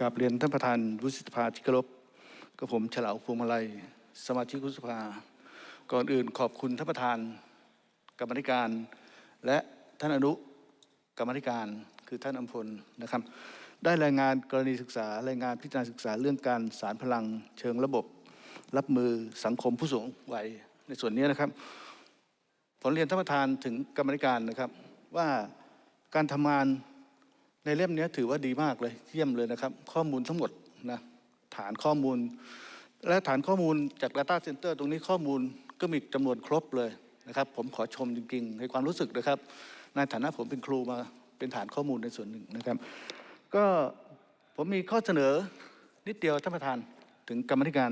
กราบเรียนท่านประธานวุฒิสภาที่เคารพกับผมฉลาวพวงมาลัย สมาชิกวุฒิสภา ก่อนอื่นขอบคุณท่านประธานกรรมธิการ และท่านอนุกรรมธิการคือท่านอำพลนะครับ ได้รายงานกรณีศึกษารายงานพิจารณาศึกษาเรื่องการสารพลังเชิงระบบ รับมือสังคมผู้สูงวัยในส่วนนี้นะครับผมเรียนท่านประธานถึงกรรมธิการนะครับว่าการทำงาน ในเล่มนี้ถือว่าดีมากเลยเยี่ยมเลยนะครับ ข้อมูลทั้งหมดนะฐานข้อมูล และฐานข้อมูลจาก Data Center ตรงนี้ข้อมูลก็มีจำนวนครบเลยนะครับ ผมขอชมจริงๆ ในความรู้สึกนะครับ ในฐานะผมเป็นครูมาเป็นฐานข้อมูลในส่วนหนึ่งนะครับ ก็ผมมีข้อเสนอนิดเดียวท่านประธานถึงกรรมธิการ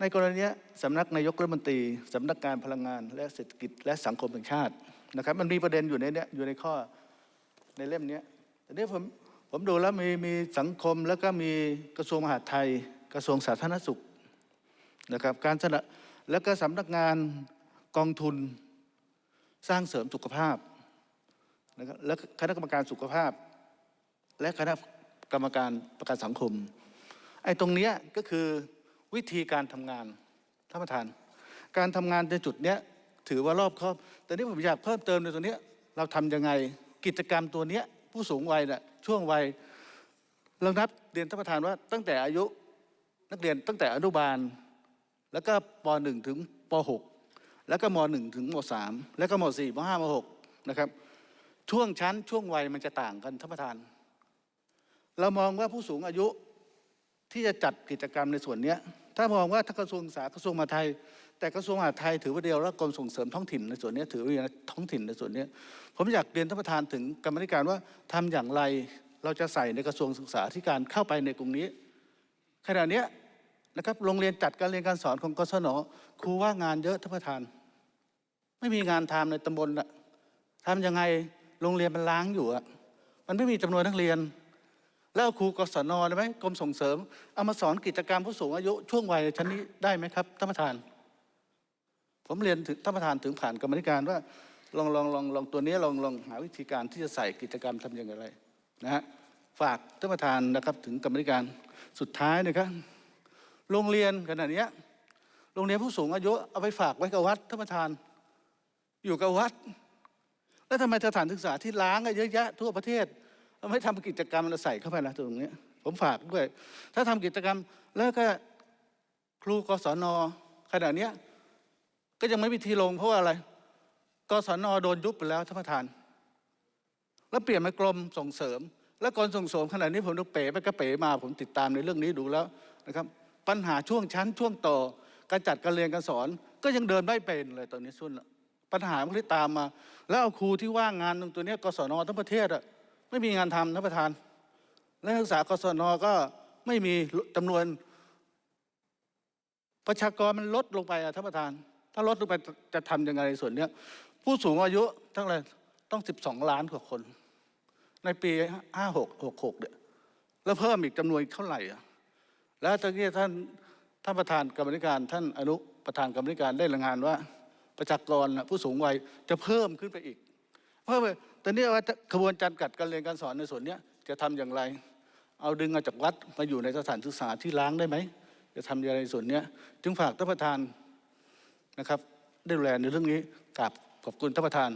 ในกรณีนี้สำนักนายกรัฐมนตรีสำนักการพลังงาน และเศรษฐกิจและสังคมแห่งชาตินะครับ มันมีประเด็นอยู่ในนี้อยู่ในข้อในเล่มนี้ แต่นี้ผมผมดูแล้วมีมีสังคมแล้วก็มีกระทรวงมหาดไทย กระทรวงสาธารณสุขนะครับการสนับแล้วก็สำนักงานกองทุนสร้างเสริมสุขภาพนะครับและคณะกรรมการสุขภาพ และคณะกรรมการประกันสังคมไอ้ตรงเนี้ยก็คือวิธีการทำงานท่านประธาน การทำงานในจุดเนี้ยถือว่ารอบครอบแต่นี่ผมอยากเพิ่มเติมในตัวเนี้ยเราทำยังไงกิจกรรมตัวเนี้ย ผู้สูงวัยน่ะช่วงวัยเรานับเรียนท่านประธานว่าตั้งแต่อายุนักเรียนตั้งแต่อนุบาล แล้วก็ป .1 ถึงป .6 แล้วก็ม .1 ถึงม .3 แล้วก็ม .4 ม .5 ม .6 นะครับ ช่วงชั้นช่วงวัยมันจะต่างกันท่านประธาน เรามองว่าผู้สูงอายุที่จะจัดกิจกรรมในส่วนเนี้ย ถ้ามองว่าถ้ากระทรวงศึกษากระทรวงมหาดไทย แต่กระทรวงมหาดไทยถือว่าเดียวแล้วกรมส่งเสริมท้องถิ่นในส่วนนี้ถือว่าท้องถิ่นในส่วนนี้ ผมอยากเรียนท่านประธานถึงกรรมธิการว่าทำอย่างไรเราจะใส่ในกระทรวงศึกษาธิการเข้าไปในกลุ่มนี้ ขณะนี้นะครับโรงเรียนจัดการเรียนการสอนของกศนครูว่างานเยอะท่านประธาน ไม่มีงานทำในตำบลน่ะทำยังไงโรงเรียนมันล้างอยู่อะมันไม่มีจำนวนนักเรียน แล้วครูกศนได้ไหมกรมส่งเสริมเอามาสอนกิจกรรมผู้สูงอายุช่วงวัยชั้นนี้ได้ไหมครับท่านประธาน ผมเรียนถึงท่านประธานถึงผ่านกรรมธิการว่าลองลองลองลองตัวนี้ลองลองหาวิธีการที่จะใส่กิจกรรมทำอย่างไรนะฮะฝากท่านประธานนะครับถึงกรรมธิการสุดท้ายนะครับโรงเรียนขนาดนี้โรงเรียนผู้สูงอายุเอาไปฝากไว้กับวัดท่านประธาน อยู่กับวัด แล้วทำไมสถานศึกษาที่ล้างเยอะแยะทั่วประเทศ เราไม่ทำกิจกรรมเราใส่เข้าไปนะตรงเนี้ยผมฝากด้วย ถ้าทำกิจกรรมแล้วก็ครูกศนขณะเนี้ยก็ยังไม่มีทีลงเพราะว่าอะไรกศนโดนยุบไปแล้วท่านประธาน แล้วเปลี่ยนมากรมส่งเสริม แล้วกรมส่งเสริมขณะนี้ผมต้องเป๋ไปก็เป๋มาผมติดตามในเรื่องนี้ดูแล้วนะครับ ปัญหาช่วงชั้นช่วงต่อการจัดการเรียนการสอน ก็ยังเดินไม่เป็นเลยตอนนี้สุนปัญหามันที่ตามมา แล้วเอาครูที่ว่างงานตรงตัวนี้กศนทั้งประเทศอะ ไม่มีงานทำท่านประธาน และนักศึกษากศนก็ไม่มีจำนวน ประชากรมันลดลงไปอะท่านประธาน ถ้าลดลงไปจะทำยังไงในส่วนเนี้ยผู้สูงอายุทั้งหลายต้องสิบสองล้านกว่าคน ในปีห้าหกหกหกเนี่ยแล้วเพิ่มอีกจำนวนอีกเท่าไหร่อะแล้วตอนนี้ท่านท่านประธานกรรมธิการ ท่านอนุประธานกรรมธิการได้รายงานว่า ประชากรผู้สูงวัยจะเพิ่มขึ้นไปอีก เพิ่มไป ตอนนี้ว่าขบวนการกัดการเรียนการสอนในส่วนนี้จะทำอย่างไร เอาดึงมาจากวัดมาอยู่ในสถานศึกษาที่ล้างได้ไหม จะทำอย่างไรในส่วนนี้จึงฝากท่านประธานนะครับได้ดูแลในเรื่องนี้กราบขอบคุณท่านประธาน